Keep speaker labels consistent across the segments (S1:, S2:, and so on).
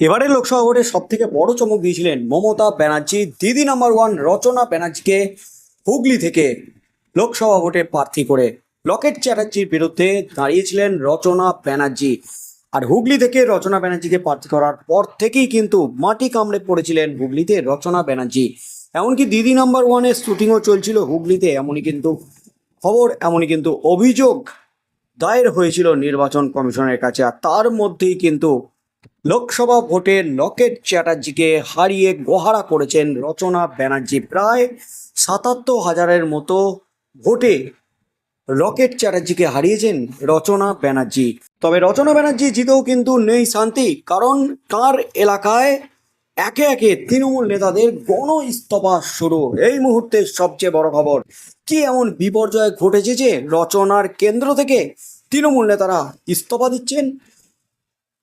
S1: এবারে লোকসভা ভোটে সব থেকে বড় চমক দিয়েছিলেন মমতা ব্যানার্জি। দিদি নাম্বার ওয়ান রচনা ব্যানার্জিকে হুগলি থেকে লোকসভা ভোটে প্রার্থী করে লকেট চ্যাটার্জির বিরুদ্ধে দাঁড়িয়েছিলেন রচনা ব্যানার্জি। আর হুগলি থেকে রচনা ব্যানার্জিকে প্রার্থী করার পর থেকেই কিন্তু মাটি কামড়ে পড়েছিলেন হুগলিতে রচনা ব্যানার্জি। এমনকি দিদি নাম্বার ওয়ানের শুটিংও চলছিল হুগলিতে, এমনই কিন্তু খবর, এমনই কিন্তু অভিযোগ দায়ের হয়েছিল নির্বাচন কমিশনের কাছে। আর তার মধ্যেই কিন্তু লোকসভা ভোটে লকেট চ্যাটার্জিকে হারিয়ে গোহারা করেছেন রচনা ব্যানার্জি। প্রায় সাতাত্তর হাজারের মতো ভোটে রকেট চ্যাটার্জিকে হারিয়েছেন রচনা ব্যানার্জি। তবে রচনা ব্যানার্জি জিতেও কিন্তু নেই শান্তি, কারণ তার এলাকায় একে একে তৃণমূল নেতাদের গণ ইস্তফা শুরু। এই মুহূর্তে সবচেয়ে বড় খবর, কি এমন বিপর্যয় ঘটেছে যে রচনার কেন্দ্র থেকে তৃণমূল নেতারা ইস্তফা দিচ্ছেন?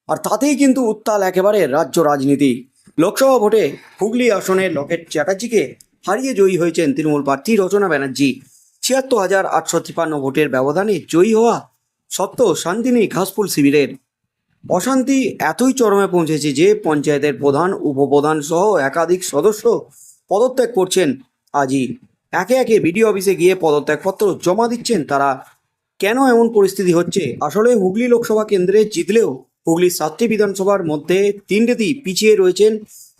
S1: আর তাতেই কিন্তু উত্তাল একেবারে রাজ্য রাজনীতি। লোকসভা ভোটে হুগলি আসনে লকেট চ্যাটার্জিকে হারিয়ে জয়ী হয়েছেন তৃণমূল প্রার্থী রচনা ব্যানার্জি। ছিয়াত্তর হাজার আটশো তিপান্ন ভোটের ব্যবধানে জয়ী হওয়া সত্ত্বেও শান্তি নেই ঘাসফুল শিবিরের। অশান্তি এতই চরমে পৌঁছেছে যে পঞ্চায়েতের প্রধান, উপপ্রধান সহ একাধিক সদস্য পদত্যাগ করছেন আজই। একে একে বিডিও অফিসে গিয়ে পদত্যাগপত্র জমা দিচ্ছেন তারা। কেন এমন পরিস্থিতি হচ্ছে? আসলে হুগলি লোকসভা কেন্দ্রে জিতলেও হুগলির সাতটি বিধানসভার মধ্যে তিনটিতেই পিছিয়ে রয়েছেন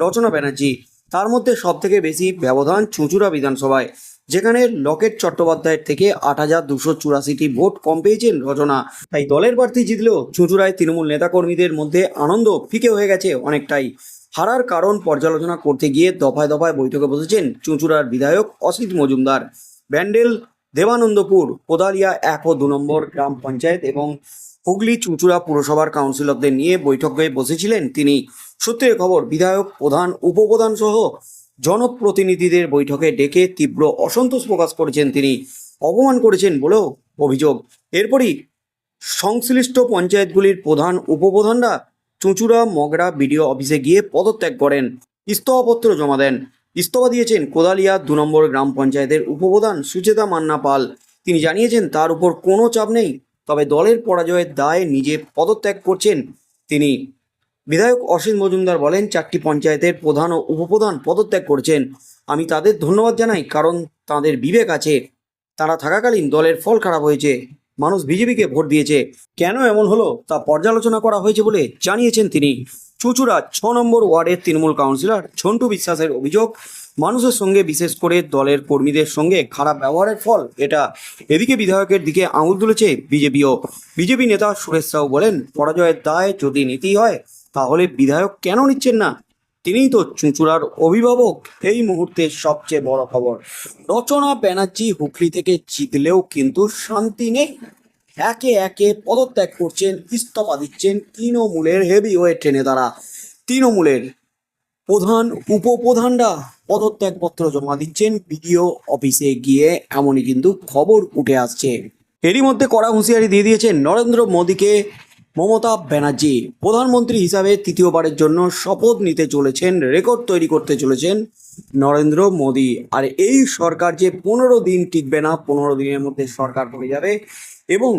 S1: রচনা ব্যানার্জি। তার মধ্যে সব থেকে বেশি ব্যবধান চুঁচুড়া বিধানসভায়, যেখানে লকেট চট্টোপাধ্যায়ের থেকে আট হাজার দুশো চুরাশিটি ভোট কম পেয়েছেন রচনা। তাই দলের প্রার্থী জিতলেও চুঁচুড়ায় তৃণমূল নেতাকর্মীদের মধ্যে আনন্দ ফিকে হয়ে গেছে অনেকটাই। হারার কারণ পর্যালোচনা করতে গিয়ে দফায় দফায় বৈঠকে বসেছেন চুঁচুড়ার বিধায়ক অসিত মজুমদার। ব্যান্ডেল দেবানন্দপুর, কোদালিয়া এক ও দু নম্বর গ্রাম পঞ্চায়েত এবং হুগলি চুঁচুড়া পুরসভার কাউন্সিলরদের নিয়ে বৈঠকে বসেছিলেন তিনি। সূত্রের খবর, বিধায়ক, প্রধান, উপপ্রধান সহ জনপ্রতিনিধিদের বৈঠকে ডেকে তীব্র অসন্তোষ প্রকাশ করেছেন তিনি। অপমান করেছেন বলেও অভিযোগ। এরপরই সংশ্লিষ্ট পঞ্চায়েতগুলির প্রধান, উপপ্রধানরা চুঁচুড়া, মগরা বিডিও অফিসে গিয়ে পদত্যাগ করেন। ইস্তফাপত্র জমা দেন। ইস্তফা দিয়েছেন কোদালিয়া দু নম্বর গ্রাম পঞ্চায়েতের উপপ্রধান সুচেতা মান্না পাল। তিনি জানিয়েছেন, তার উপর কোনো চাপ নেই, তবে দলের পরাজয়ের দায়ে নিজে পদত্যাগ করছেন তিনি। বিধায়ক অসিত মজুমদার বলেন, চারটি পঞ্চায়েতের প্রধান ও উপপ্রধান পদত্যাগ করছেন। আমি তাদের ধন্যবাদ জানাই, কারণ তাদের বিবেক আছে। তারা থাকাকালীন দলের ফল খারাপ হয়েছে। মানুষ বিজেপিকে ভোট দিয়েছে। কেন এমন হলো, তা পর্যালোচনা করা হয়েছে বলে জানিয়েছেন তিনি। চুচুড়া ছ নম্বর ওয়ার্ডের তৃণমূল কাউন্সিলর ঝন্টু বিশ্বাসের অভিযোগ, মানুষের সঙ্গে বিশেষ করে দলের কর্মীদের সঙ্গে খারাপ ব্যবহারের ফল, এটা এদিকে বিধায়কের দিকে আঙুল তুলেছে বিজেপিও। বিজেপি নেতা সুরেশ সাউ বলেন, পরাজয়ের দায় যদি নীতি হয়, তাহলে বিধায়ক কেন নিচ্ছেন না? তিনিই তো চুঁচুড়ার অভিভাবক, এই মুহূর্তে সবচেয়ে বড় খবর। রচনা ব্যানার্জি হুগলি থেকে জিতলেও কিন্তু শান্তি নেই। একে একে পদত্যাগ করছেন, ইস্তফা দিচ্ছেন তৃণমূলের হেভি ওয়েট তারা। তৃণমূলের প্রধান, উপপ্রধানরা পদত্যাগপত্র জমা দিচ্ছেন। বিডিও অফিসে গিয়ে এমনই কিন্তু খবর উঠে আসছে। এরই মধ্যে কড়া হুঁশিয়ারি দিয়ে দিয়েছেন নরেন্দ্র মোদীকে। মমতা ব্যানার্জি প্রধানমন্ত্রী হিসাবে তৃতীয়বারের জন্য শপথ নিতে চলেছেন, রেকর্ড তৈরি করতে চলেছেন নরেন্দ্র মোদী। আর এই সরকার যে পনেরো দিন টিকবে না, পনেরো দিনের মধ্যে সরকার পড়ে যাবে এবং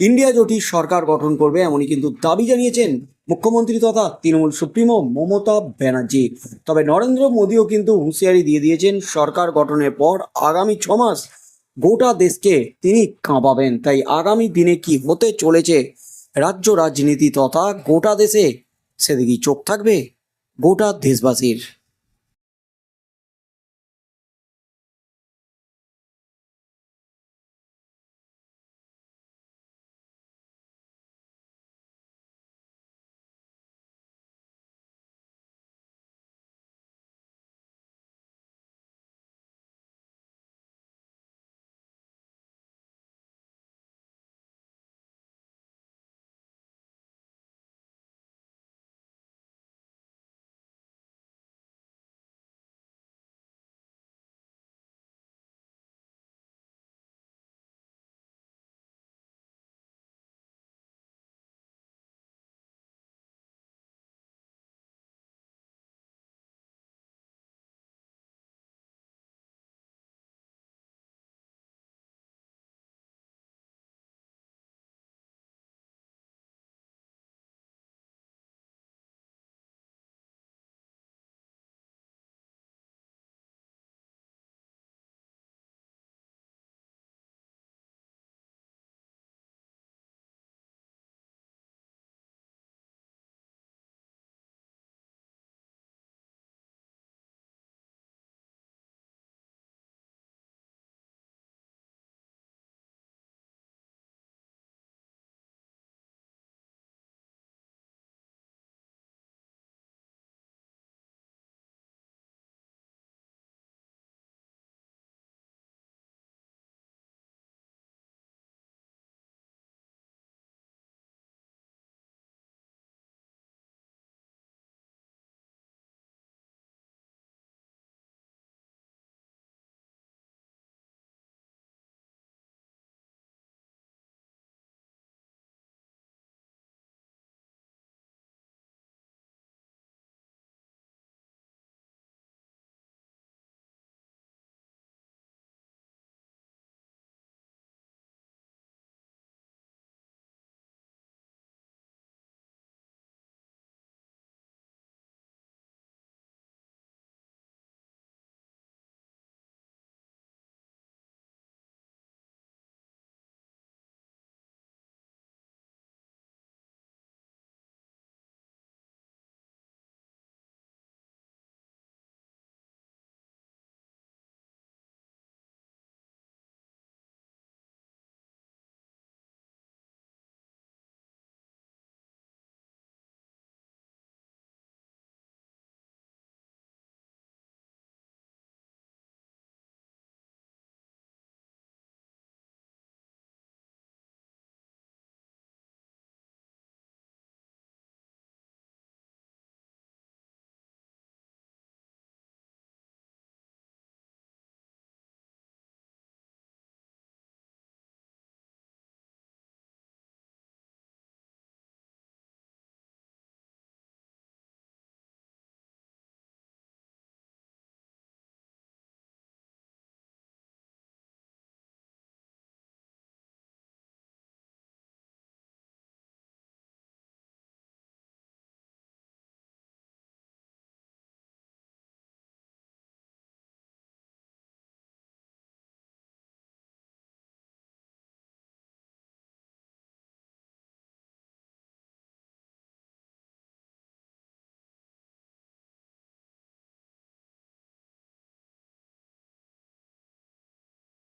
S1: ইন্ডিয়া জোটী সরকার গঠন করবে এমনই কিন্তু দাবি জানিয়েছেন মুখ্যমন্ত্রী তথা তৃণমূল সুপ্রিমো মমতা ব্যানার্জি। তবে নরেন্দ্র মোদীও কিন্তু হুঁশিয়ারি দিয়ে দিয়েছেন, সরকার গঠনের পর আগামী ছ মাস গোটা দেশকে তিনি কাঁপাবেন। তাই আগামী দিনে কি হতে চলেছে রাজ্য রাজনীতি তথা গোটা দেশে সেদিকেই চোখ থাকবে গোটা দেশবাসীর।